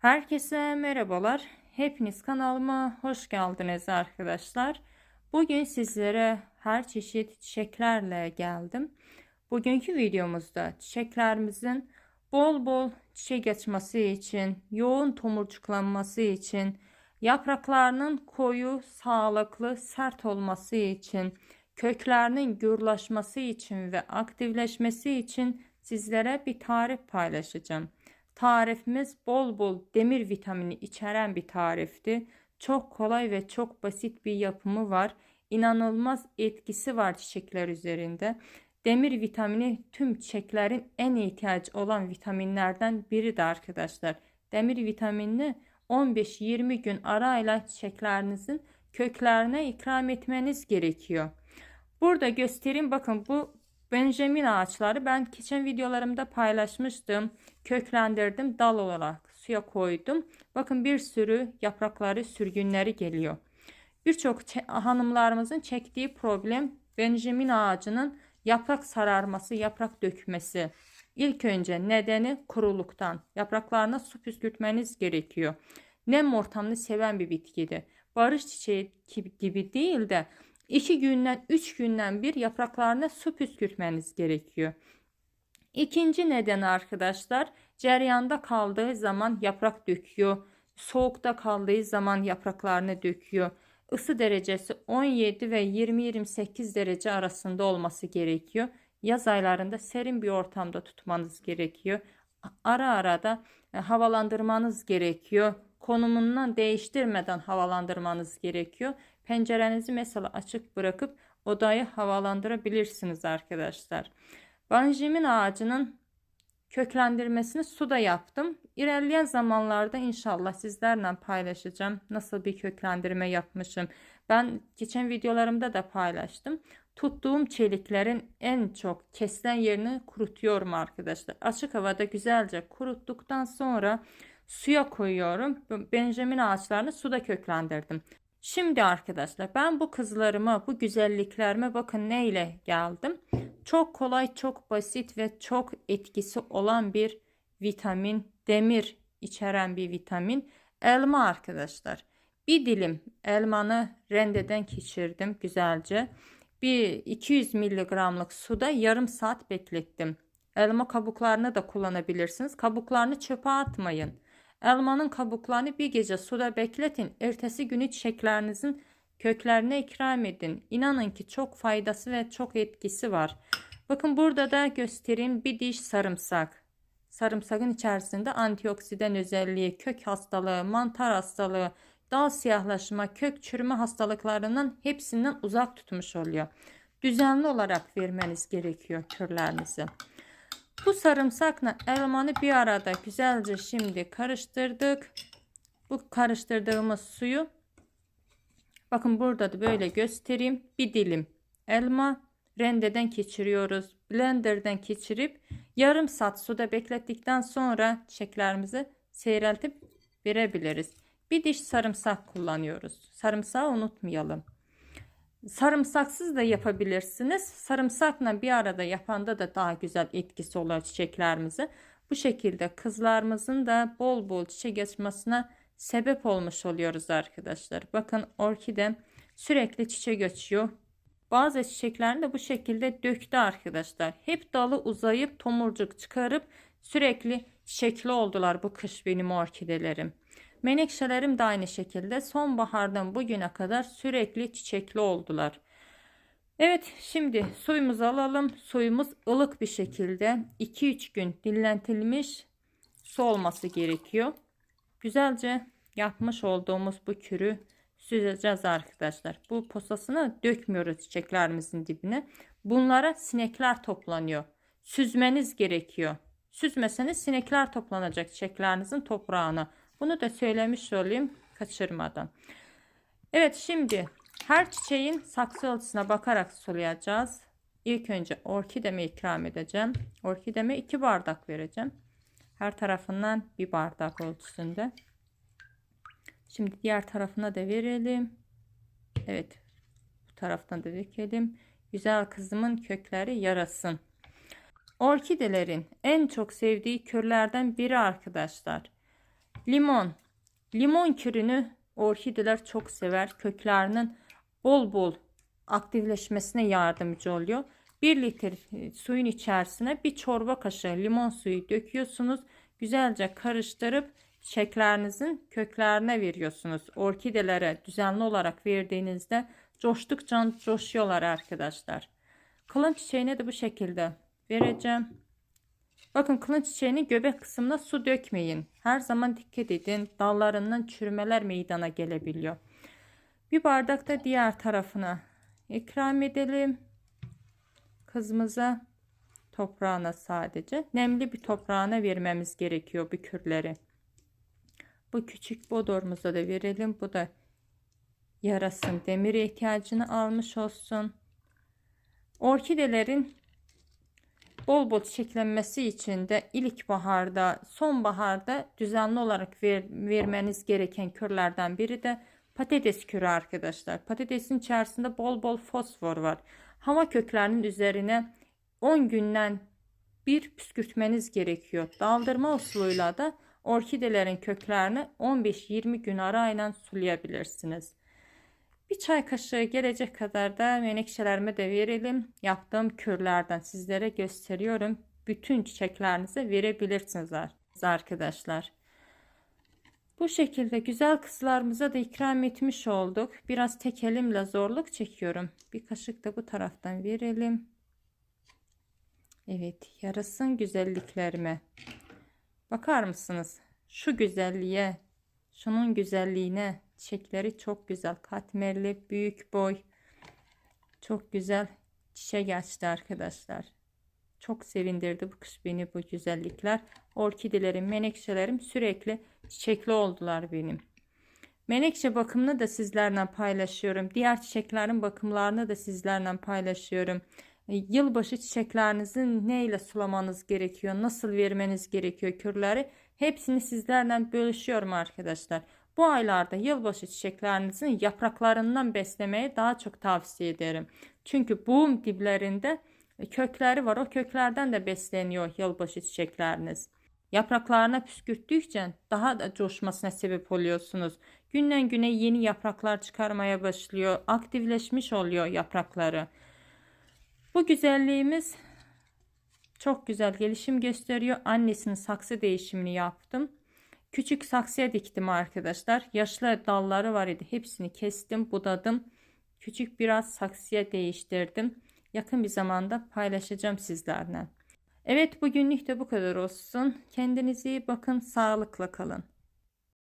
Herkese merhabalar. Hepiniz kanalıma hoş geldiniz arkadaşlar. Bugün sizlere her çeşit çiçeklerle geldim. Bugünkü videomuzda çiçeklerimizin bol bol çiçek açması için, yoğun tomurcuklanması için, yapraklarının koyu, sağlıklı, sert olması için, köklerinin gürlaşması için ve aktifleşmesi için sizlere bir tarif paylaşacağım. Tarifimiz bol bol demir vitamini içeren bir tarifti. Çok kolay ve çok basit bir yapımı var. İnanılmaz etkisi var çiçekler üzerinde. Demir vitamini tüm çiçeklerin en ihtiyacı olan vitaminlerden biridir arkadaşlar. Demir vitaminini 15-20 gün arayla çiçeklerinizin köklerine ikram etmeniz gerekiyor. Burada göstereyim bakın bu Benjamin ağaçları ben geçen videolarımda paylaşmıştım. Köklendirdim dal olarak suya koydum. Bakın bir sürü yaprakları sürgünleri geliyor. Birçok hanımlarımızın çektiği problem Benjamin ağacının yaprak sararması, yaprak dökmesi. İlk önce nedeni kuruluktan. Yapraklarına su püskürtmeniz gerekiyor. Nem ortamını seven bir bitkidir. Barış çiçeği gibi değil de 2 günden 3 günden bir yapraklarına su püskürtmeniz gerekiyor. İkinci neden arkadaşlar ceryanda kaldığı zaman yaprak döküyor. Soğukta kaldığı zaman yapraklarını döküyor. Isı derecesi 17 ve 20-28 derece arasında olması gerekiyor. Yaz aylarında serin bir ortamda tutmanız gerekiyor. Ara ara da e, havalandırmanız gerekiyor. Konumundan değiştirmeden havalandırmanız gerekiyor. Pencerenizi mesela açık bırakıp odayı havalandırabilirsiniz arkadaşlar. Banjimin ağacının köklendirmesini suda yaptım. İlerleyen zamanlarda inşallah sizlerle paylaşacağım. Nasıl bir köklendirme yapmışım. Ben geçen videolarımda da paylaştım. Tuttuğum çeliklerin en çok kesilen yerini kurutuyorum arkadaşlar. Açık havada güzelce kuruttuktan sonra suya koyuyorum. Benjamin ağaçlarını suda köklendirdim. Şimdi arkadaşlar ben bu kızlarıma bu güzelliklerime bakın ne ile geldim. Çok kolay çok basit ve çok etkisi olan bir vitamin demir içeren bir vitamin elma arkadaşlar. Bir dilim elmanı rendeden geçirdim güzelce. Bir 200 milligramlık suda yarım saat beklettim. Elma kabuklarını da kullanabilirsiniz. Kabuklarını çöpe atmayın. Elmanın kabuklarını bir gece suda bekletin. Ertesi günü çiçeklerinizin köklerine ikram edin. İnanın ki çok faydası ve çok etkisi var. Bakın burada da göstereyim bir diş sarımsak. Sarımsakın içerisinde antioksidan özelliği, kök hastalığı, mantar hastalığı, dal siyahlaşma, kök çürüme hastalıklarının hepsinden uzak tutmuş oluyor. Düzenli olarak vermeniz gerekiyor kürlerinizi. Bu sarımsakla elmanı bir arada güzelce şimdi karıştırdık. Bu karıştırdığımız suyu bakın burada da böyle göstereyim. Bir dilim elma rendeden geçiriyoruz. Blenderden geçirip yarım saat suda beklettikten sonra çiçeklerimizi seyreltip verebiliriz. Bir diş sarımsak kullanıyoruz. Sarımsağı unutmayalım. Sarımsaksız da yapabilirsiniz. Sarımsakla bir arada yapanda da daha güzel etkisi olur çiçeklerimizi. Bu şekilde kızlarımızın da bol bol çiçek açmasına sebep olmuş oluyoruz arkadaşlar. Bakın orkide sürekli çiçek açıyor. Bazı çiçeklerini de bu şekilde döktü arkadaşlar. Hep dalı uzayıp tomurcuk çıkarıp sürekli çiçekli oldular bu kış benim orkidelerim. Menekşelerim de aynı şekilde sonbahardan bugüne kadar sürekli çiçekli oldular. Evet şimdi suyumuzu alalım. Suyumuz ılık bir şekilde 2-3 gün dinlentilmiş su olması gerekiyor. Güzelce yapmış olduğumuz bu kürü süzeceğiz arkadaşlar. Bu posasını dökmüyoruz çiçeklerimizin dibine. Bunlara sinekler toplanıyor. Süzmeniz gerekiyor. Süzmeseniz sinekler toplanacak çiçeklerinizin toprağına. Bunu da söylemiş olayım kaçırmadan. Evet şimdi her çiçeğin saksı ölçüsüne bakarak sulayacağız. İlk önce orkideme ikram edeceğim. Orkideme 2 bardak vereceğim. Her tarafından bir bardak ölçüsünde. Şimdi diğer tarafına da verelim. Evet. Bu taraftan da dökelim. Güzel kızımın kökleri yarasın. Orkidelerin en çok sevdiği körlerden biri arkadaşlar. Limon. Limon kürünü orkideler çok sever. Köklerinin bol bol aktifleşmesine yardımcı oluyor. 1 litre e, suyun içerisine bir çorba kaşığı limon suyu döküyorsunuz. Güzelce karıştırıp çiçeklerinizin köklerine veriyorsunuz. Orkidelere düzenli olarak verdiğinizde coştukça coşuyorlar arkadaşlar. Kılın çiçeğine de bu şekilde vereceğim. Bakın kılın çiçeğinin göbek kısmına su dökmeyin. Her zaman dikkat edin. Dallarından çürümeler meydana gelebiliyor. Bir bardak da diğer tarafına ikram edelim. Kızımıza toprağına sadece. Nemli bir toprağına vermemiz gerekiyor bu kürleri. Bu küçük bodorumuza da verelim. Bu da yarasın demir ihtiyacını almış olsun. Orkidelerin bol bol çiçeklenmesi için de ilkbaharda, sonbaharda düzenli olarak ver, vermeniz gereken kürlerden biri de patates kürü arkadaşlar. Patatesin içerisinde bol bol fosfor var. Hava köklerinin üzerine 10 günden bir püskürtmeniz gerekiyor. Daldırma usuluyla da orkidelerin köklerini 15-20 gün arayla sulayabilirsiniz. Bir çay kaşığı gelecek kadar da menekşelerime de verelim. Yaptığım kürlerden sizlere gösteriyorum. Bütün çiçeklerinize verebilirsiniz arkadaşlar. Bu şekilde güzel kızlarımıza da ikram etmiş olduk. Biraz tek elimle zorluk çekiyorum. Bir kaşık da bu taraftan verelim. Evet yarasın güzelliklerime. Bakar mısınız? Şu güzelliğe, şunun güzelliğine. Çiçekleri çok güzel. Katmerli, büyük boy. Çok güzel çiçek açtı arkadaşlar. Çok sevindirdi bu kış beni bu güzellikler. Orkidelerim, menekşelerim sürekli çiçekli oldular benim. Menekşe bakımını da sizlerle paylaşıyorum. Diğer çiçeklerin bakımlarını da sizlerle paylaşıyorum. E, yılbaşı çiçeklerinizi neyle sulamanız gerekiyor, nasıl vermeniz gerekiyor kürleri hepsini sizlerle bölüşüyorum arkadaşlar. Bu aylarda yılbaşı çiçeklerinizin yapraklarından beslemeye daha çok tavsiye ederim. Çünkü bu diplerinde kökleri var. O köklerden de besleniyor yılbaşı çiçekleriniz. Yapraklarına püskürttükçe daha da coşmasına sebep oluyorsunuz. Günden güne yeni yapraklar çıkarmaya başlıyor. Aktifleşmiş oluyor yaprakları. Bu güzelliğimiz çok güzel gelişim gösteriyor. Annesinin saksı değişimini yaptım. Küçük saksıya diktim arkadaşlar. Yaşlı dalları var idi. Hepsini kestim, budadım. Küçük biraz saksıya değiştirdim. Yakın bir zamanda paylaşacağım sizlerle. Evet bugünlük de bu kadar olsun. Kendinize iyi bakın. Sağlıkla kalın.